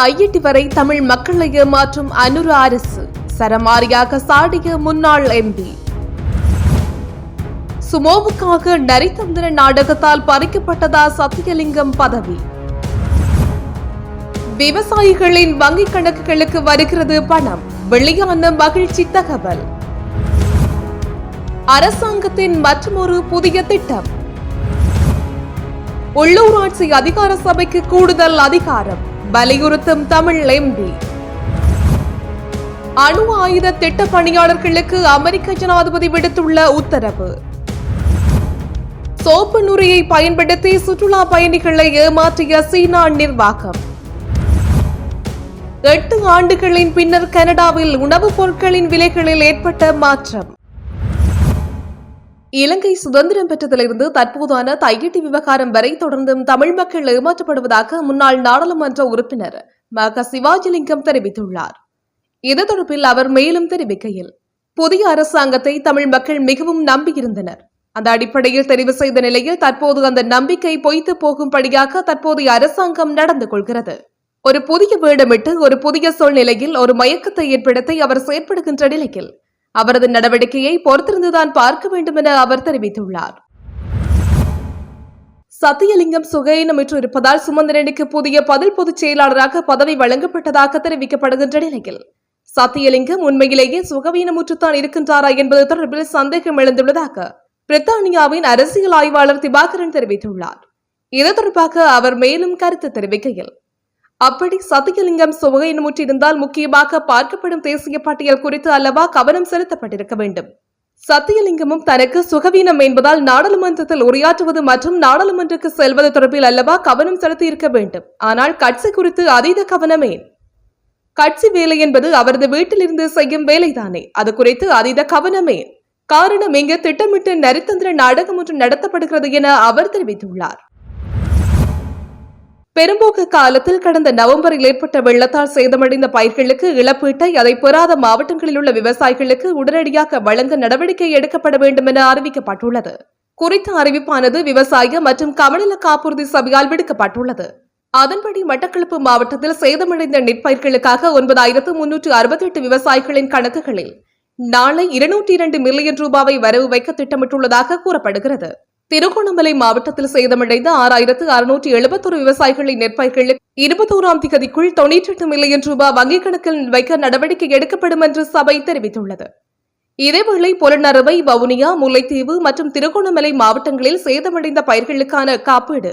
கையெட்டி வரை தமிழ் மக்களை ஏமாற்றும் அனுர அரசு. சரமாரியாக சாடிய முன்னாள் எம்பி சுமோவுக்காக நரித்தந்திர நாடகத்தால் பறிக்கப்பட்டதா சத்தியலிங்கம் பதவி? விவசாயிகளின் வங்கிக் கணக்குகளுக்கு வருகிறது பணம். வெளியான மகிழ்ச்சி தகவல். அரசாங்கத்தின் மற்றொரு புதிய திட்டம். உள்ளூராட்சி அதிகார சபைக்கு கூடுதல் அதிகாரம். வலியுறுத்தும் தமிழ் எம்பி அணு ஆயுத திட்ட பணியாளர்களுக்கு அமெரிக்க ஜனாதிபதி விடுத்துள்ள உத்தரவு. சோப்பு நுரையை பயன்படுத்தி சுற்றுலா பயணிகளை ஏமாற்றிய சீனா நிர்வாகம். எட்டு ஆண்டுகளின் பின்னர் கனடாவில் உணவுப் பொருட்களின் விலைகளில் ஏற்பட்ட மாற்றம். இலங்கை சுதந்திரம் பெற்றதிலிருந்து தற்போதான தையீட்டு விவகாரம் வரை தொடர்ந்தும் தமிழ் மக்கள் ஏமாற்றப்படுவதாக முன்னாள் நாடாளுமன்ற உறுப்பினர் மக சிவாஜிலிங்கம் தெரிவித்துள்ளார். இது தொடர்பில் அவர் மேலும் தெரிவிக்கையில் புதிய அரசாங்கத்தை தமிழ் மக்கள் மிகவும் நம்பியிருந்தனர். அந்த அடிப்படையில் தெரிவு செய்த நிலையில் தற்போது அந்த நம்பிக்கை பொய்த்து போகும்படியாக தற்போதைய அரசாங்கம் நடந்து கொள்கிறது. ஒரு புதிய வேடமிட்டு ஒரு புதிய சூழ்நிலையில் ஒரு மயக்கத்தை ஏற்படுத்தி அவர் செயற்படுகின்ற நிலையில் அவரது நடவடிக்கையை பொறுத்திருந்துதான் பார்க்க வேண்டும் என அவர் தெரிவித்துள்ளார். சத்தியலிங்கம் சுகையினமிற்று இருப்பதால் சுமந்திரனுக்கு புதிய பதில் பொதுச் செயலாளராக பதவி வழங்கப்பட்டதாக தெரிவிக்கப்படுகின்ற நிலையில் சத்தியலிங்கம் உண்மையிலேயே சுகவீனமுற்றுத்தான் இருக்கின்றாரா என்பது தொடர்பில் சந்தேகம் எழுந்துள்ளதாக பிரித்தானியாவின் அரசியல் ஆய்வாளர் திபாகரன் தெரிவித்துள்ளார். இது தொடர்பாக அவர் மேலும் கருத்து தெரிவிக்கையில் அப்படி சத்தியலிங்கம் சுகையினமுற்றிருந்தால் முக்கியமாக பார்க்கப்படும் தேசிய பட்டியல் குறித்து அல்லவா கவனம் செலுத்தப்பட்டிருக்க வேண்டும். சத்தியலிங்கமும் தனக்கு சுகவீனம் என்பதால் நாடாளுமன்றத்தில் உரையாற்றுவது மற்றும் நாடாளுமன்றக்கு செல்வது தொடர்பில் அல்லவா கவனம் செலுத்தியிருக்க வேண்டும். ஆனால் கட்சி குறித்து அதீத கவனமே. கட்சி வேலை என்பது அவரது வீட்டிலிருந்து செய்யும் வேலைதானே. அது குறித்து அதீத கவனமே. காரணம் இங்கு திட்டமிட்டு நரித்தந்திர நாடகம் ஒன்று நடத்தப்படுகிறது என அவர் தெரிவித்துள்ளார். பெரும்போக்கு காலத்தில் கடந்த நவம்பரில் ஏற்பட்ட வெள்ளத்தால் சேதமடைந்த பயிர்களுக்கு இழப்பீட்டை அதை பெறாத மாவட்டங்களில் உள்ள விவசாயிகளுக்கு உடனடியாக வழங்க நடவடிக்கை எடுக்கப்பட வேண்டும் என அறிவிக்கப்பட்டுள்ளது. குறித்த அறிவிப்பானது விவசாய மற்றும் கமநல காப்புறுதி சபையால் விடுக்கப்பட்டுள்ளது. அதன்படி மட்டக்களப்பு மாவட்டத்தில் சேதமடைந்த நெற்பயிர்களுக்காக ஒன்பதாயிரத்து முன்னூற்று அறுபத்தி எட்டு விவசாயிகளின் கணக்குகளில் நாளை இருநூற்றி இரண்டு மில்லியன் ரூபாவை வரவு வைக்க திட்டமிட்டுள்ளதாக கூறப்படுகிறது. திருகோணமலை மாவட்டத்தில் சேதமடைந்த ஆறாயிரத்து அறுநூற்றி எழுபத்தொரு விவசாயிகளின் நெற்பயிர்களுக்கு இருபத்தோராம் திகதிக்குள் தொன்னூற்றி எட்டு மில்லியன் ரூபாய் வங்கிக் கணக்கில் வைக்க நடவடிக்கை எடுக்கப்படும் என்று சபை தெரிவித்துள்ளது. இதேவேளை புலனறுவை வவுனியா முல்லைத்தீவு மற்றும் திருகோணமலை மாவட்டங்களில் சேதமடைந்த பயிர்களுக்கான காப்பீடு.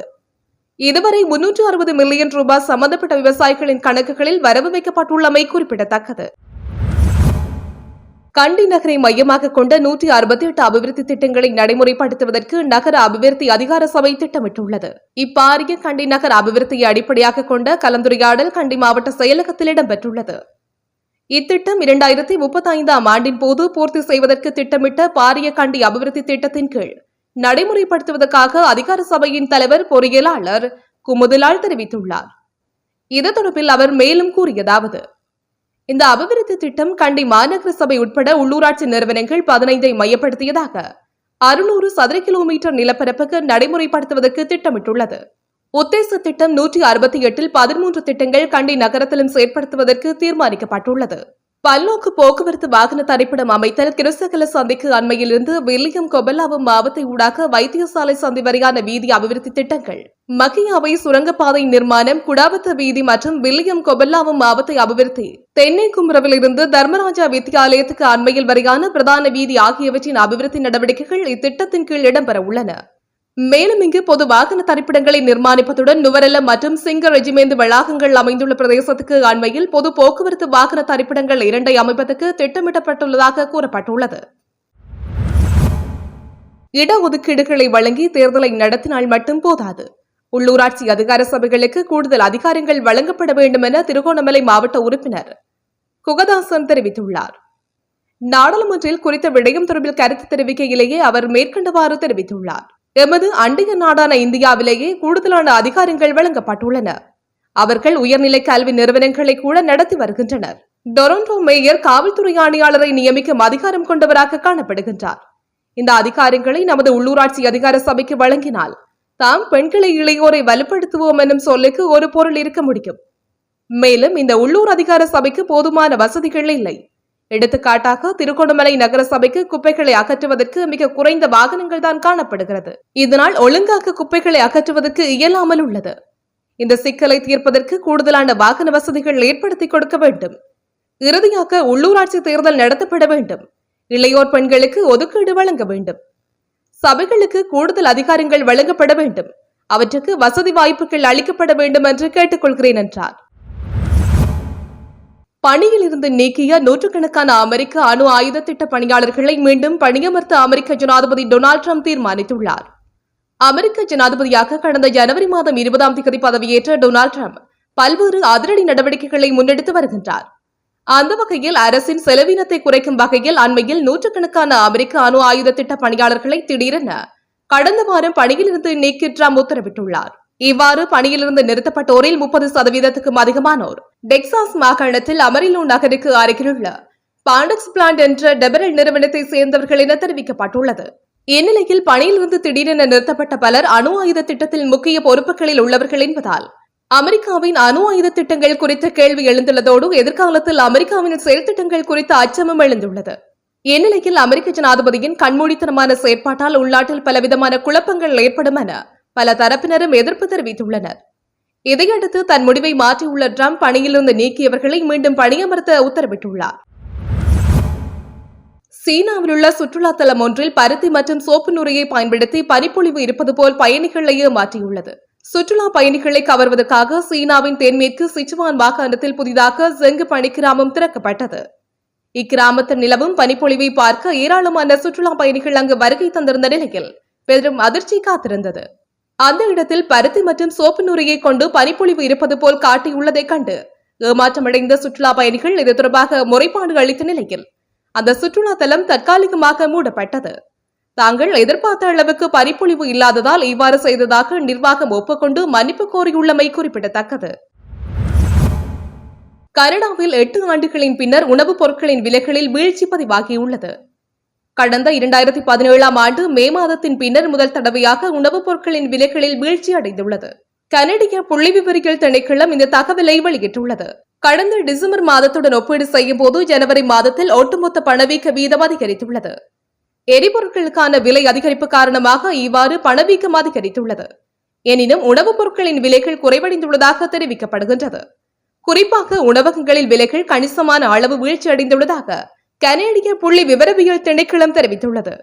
இதுவரை முன்னூற்று அறுபது மில்லியன் ரூபாய் சம்பந்தப்பட்ட விவசாயிகளின் கணக்குகளில் வரவு வைக்கப்பட்டுள்ளமை குறிப்பிடத்தக்கது. கண்டி நகரை மையமாக கொண்ட நூற்றி அறுபத்தி எட்டு அபிவிருத்தி திட்டங்களை நடைமுறைப்படுத்துவதற்கு நகர அபிவிருத்தி அதிகார சபை திட்டமிட்டுள்ளது. இப்பாரிய கண்டி நகர் அபிவிருத்தியை அடிப்படையாக கொண்ட கலந்துரையாடல் கண்டி மாவட்ட செயலகத்தில் இடம்பெற்றுள்ளது. இத்திட்டம் இரண்டாயிரத்தி முப்பத்தி ஐந்தாம் ஆண்டின் போது பூர்த்தி செய்வதற்கு திட்டமிட்ட பாரிய கண்டி அபிவிருத்தி திட்டத்தின் கீழ் நடைமுறைப்படுத்துவதற்காக அதிகார சபையின் தலைவர் பொறியியலாளர் குமுதலால் தெரிவித்துள்ளார். இது தொடர்பில் அவர் மேலும் கூறியதாவது இந்த அபிவிருத்தி திட்டம் கண்டி மாநகர சபை உட்பட உள்ளூராட்சி நிறுவனங்கள் பதினைந்தை மையப்படுத்தியதாக அறுநூறு சதுர கிலோமீட்டர் நிலப்பரப்புக்கு நடைமுறைப்படுத்துவதற்கு திட்டமிட்டுள்ளது. உத்தேச திட்டம் நூற்றி அறுபத்தி எட்டில் பதிமூன்று திட்டங்கள் கண்டி நகரத்திலும் செயற்படுத்துவதற்கு தீர்மானிக்கப்பட்டுள்ளது. பல்நோக்கு போக்குவரத்து வாகன தரிப்பிடம் அமைத்தல் கிருசகல சந்திக்கு அண்மையிலிருந்து வில்லியம் கொபல்லாவும் மாவட்ட ஊடாக வைத்தியசாலை சந்தி வரையான வீதி அபிவிருத்தி திட்டங்கள். மக்கியாவை சுரங்கப்பாதை நிர்மாணம் குடாவத்த வீதி மற்றும் வில்லியம் கொபல்லாவும் மாவட்ட அபிவிருத்தி. தென்னை குமரவில் இருந்து தர்மராஜா வித்தியாலயத்துக்கு அண்மையில் வரையான பிரதான வீதி ஆகியவற்றின் அபிவிருத்தி நடவடிக்கைகள் இத்திட்டத்தின் கீழ் இடம்பெற உள்ளன. மேலும் இங்கு பொது வாகன தரிப்பிடங்களை நிர்மாணிப்பதுடன் நுவரெல்ல மற்றும் சிங்க ரெஜிமேந்து வளாகங்கள் அமைந்துள்ள பிரதேசத்துக்கு அண்மையில் பொது போக்குவரத்து வாகன தரிப்பிடங்கள் இரண்டை அமைப்பதற்கு திட்டமிடப்பட்டுள்ளதாக கூறப்பட்டுள்ளது. இடஒதுக்கீடுகளை வழங்கி தேர்தலை நடத்தினால் மட்டும் போதாது. உள்ளூராட்சி அதிகார சபைகளுக்கு கூடுதல் அதிகாரங்கள் வழங்கப்பட வேண்டும் என திருகோணமலை மாவட்ட உறுப்பினர் குகதாசன் தெரிவித்துள்ளார். நாடாளுமன்றில் குறித்த விடயம் தொடர்பில் கருத்து தெரிவிக்கையிலேயே அவர் மேற்கண்டவாறு தெரிவித்துள்ளார். எமது அண்டைய நாடான இந்தியாவிலேயே கூடுதலான அதிகாரங்கள் வழங்கப்பட்டுள்ளன. அவர்கள் உயர்நிலை கல்வி நிறுவனங்களை கூட நடத்தி வருகின்றனர். டொரண்டோ மேயர் காவல்துறை ஆணையாளரை நியமிக்கும் அதிகாரம் கொண்டவராக காணப்படுகின்றார். இந்த அதிகாரங்களை நமது உள்ளூராட்சி அதிகார சபைக்கு வழங்கினால் தாம் பெண்களை இளையோரை வலுப்படுத்துவோம் என்னும் சொல்லுக்கு ஒரு பொருள் இருக்க முடியும். மேலும் இந்த உள்ளூர் அதிகார சபைக்கு போதுமான வசதிகள் இல்லை. எடுத்துக்காட்டாக திருகோணமலை நகர சபைக்கு குப்பைகளை அகற்றுவதற்கு மிக குறைந்த வாகனங்கள் தான் காணப்படுகிறது. இதனால் ஒழுங்காக குப்பைகளை அகற்றுவதற்கு இயலாமல் உள்ளது. இந்த சிக்கலை தீர்ப்பதற்கு கூடுதலான வாகன வசதிகள் ஏற்படுத்தி கொடுக்க வேண்டும். இறுதியாக உள்ளூராட்சி தேர்தல் நடத்தப்பட வேண்டும். இளையோர் பெண்களுக்கு ஒதுக்கீடு வழங்க வேண்டும். சபைகளுக்கு கூடுதல் அதிகாரங்கள் வழங்கப்பட வேண்டும். அவற்றுக்கு வசதி வாய்ப்புகள் அளிக்கப்பட வேண்டும் என்று கேட்டுக்கொள்கிறேன் என்றார். பணியில் இருந்து நீக்கிய நூற்றுக்கணக்கான அமெரிக்க அணு ஆயுத திட்ட பணியாளர்களை மீண்டும் பணியமர்த்த அமெரிக்க ஜனாதிபதி டொனால்ட் ட்ரம்ப் தீர்மானித்துள்ளார். அமெரிக்க ஜனாதிபதியாக கடந்த ஜனவரி மாதம் இருபதாம் தேதி பதவியேற்ற டொனால்ட் ட்ரம்ப் பல்வேறு அதிரடி நடவடிக்கைகளை முன்னெடுத்து வருகின்றார். அந்த வகையில் அரசின் செலவினத்தை குறைக்கும் வகையில் அண்மையில் நூற்றுக்கணக்கான அமெரிக்க அணு ஆயுத திட்ட பணியாளர்களை திடீரென கடந்த வாரம் பணியிலிருந்து நீக்கி ட்ரம்ப் உத்தரவிட்டுள்ளார். இவ்வாறு பணியிலிருந்து நிறுத்தப்பட்டோரில் முப்பது சதவீதத்துக்கும் அதிகமானோர் டெக்சாஸ் மாகாணத்தில் அமரிலோ நகருக்கு அருகிலுள்ள பாண்டக்ஸ் பிளான்ட் என்ற டெபரல் நிறுவனத்தை சேர்ந்தவர்கள் என தெரிவிக்கப்பட்டுள்ளது. இந்நிலையில் பணியிலிருந்து திடீரென நிறுத்தப்பட்ட பலர் அணு ஆயுத திட்டத்தில் முக்கிய பொறுப்புகளில் உள்ளவர்கள் என்பதால் அமெரிக்காவின் அணு ஆயுத திட்டங்கள் குறித்த கேள்வி எழுந்துள்ளதோடு எதிர்காலத்தில் அமெரிக்காவின் செயல்திட்டங்கள் குறித்த அச்சமும் எழுந்துள்ளது. இந்நிலையில் அமெரிக்க ஜனாதிபதியின் கண்மூடித்தனமான செயற்பாட்டால் உள்நாட்டில் பலவிதமான குழப்பங்கள் ஏற்படும் என பல தரப்பினரும் எதிர்ப்பு தெரிவித்துள்ளனர். இதையடுத்து தன் முடிவை மாற்றியுள்ள ட்ரம்ப் பணியிலிருந்து நீக்கியவர்களை மீண்டும் பணியமர்த்த உத்தரவிட்டுள்ளார். சீனாவில் உள்ள சுற்றுலா தலம் ஒன்றில் பருத்தி மற்றும் சோப்பு நுரையை பயன்படுத்தி பனிப்பொழிவு இருப்பது போல் பயணிகளை ஏமாற்றியுள்ளது சுற்றுலா பயணிகளை கவர்வதற்காக சீனாவின் தென்மேற்கு சிச்சுவான் மாகாணத்தில் புதிதாக ஜெங்கு பனி கிராமம் திறக்கப்பட்டது. இக்கிராமத்தில் நிலவும் பனிப்பொழிவை பார்க்க ஏராளமான சுற்றுலா பயணிகள் அங்கு வருகை தந்திருந்த நிலையில் பெரும் அதிர்ச்சி காத்திருந்தது. அந்த இடத்தில் பருத்தி மற்றும் சோப்பு நுரையை கொண்டு பனிப்பொழிவு இருப்பது போல் காட்டியுள்ளதைக் கண்டு ஏமாற்றமடைந்த சுற்றுலா பயணிகள் இது தொடர்பாக முறைப்பாடு அளித்த நிலையில் அந்த சுற்றுலா தலம் தற்காலிகமாக மூடப்பட்டது. தாங்கள் எதிர்பார்த்த அளவுக்கு பனிப்பொழிவு இல்லாததால் இவ்வாறு செய்ததாக நிர்வாகம் ஒப்புக்கொண்டு மன்னிப்பு கோரியுள்ளமை குறிப்பிடத்தக்கது. கனடாவில் எட்டு ஆண்டுகளின் பின்னர் உணவுப் பொருட்களின் விலைகளில் வீழ்ச்சி பதிவாகியுள்ளது. கடந்த இரண்டாயிரத்தி பதினேழாம் ஆண்டு மே மாதத்தின் பின்னர் முதல் தடவையாக உணவுப் பொருட்களின் விலைகளில் வீழ்ச்சி அடைந்துள்ளது. கனடிய புள்ளி விவரிகள் திணைக்களம் இந்த தகவலை வெளியிட்டுள்ளது. கடந்த டிசம்பர் மாதத்துடன் ஒப்பீடு செய்யும் போது ஜனவரி மாதத்தில் ஒட்டுமொத்த பணவீக்க வீதம் அதிகரித்துள்ளது. எரிபொருட்களுக்கான விலை அதிகரிப்பு காரணமாக இவ்வாறு பணவீக்கம் அதிகரித்துள்ளது. எனினும் உணவுப் பொருட்களின் விலைகள் குறைவடைந்துள்ளதாக தெரிவிக்கப்படுகின்றது. குறிப்பாக உணவகங்களில் விலைகள் கணிசமான அளவு வீழ்ச்சி அடைந்துள்ளதாக கனேடிய புள்ளி விவரவியல் திணைக்களம் தெரிவித்துள்ளது.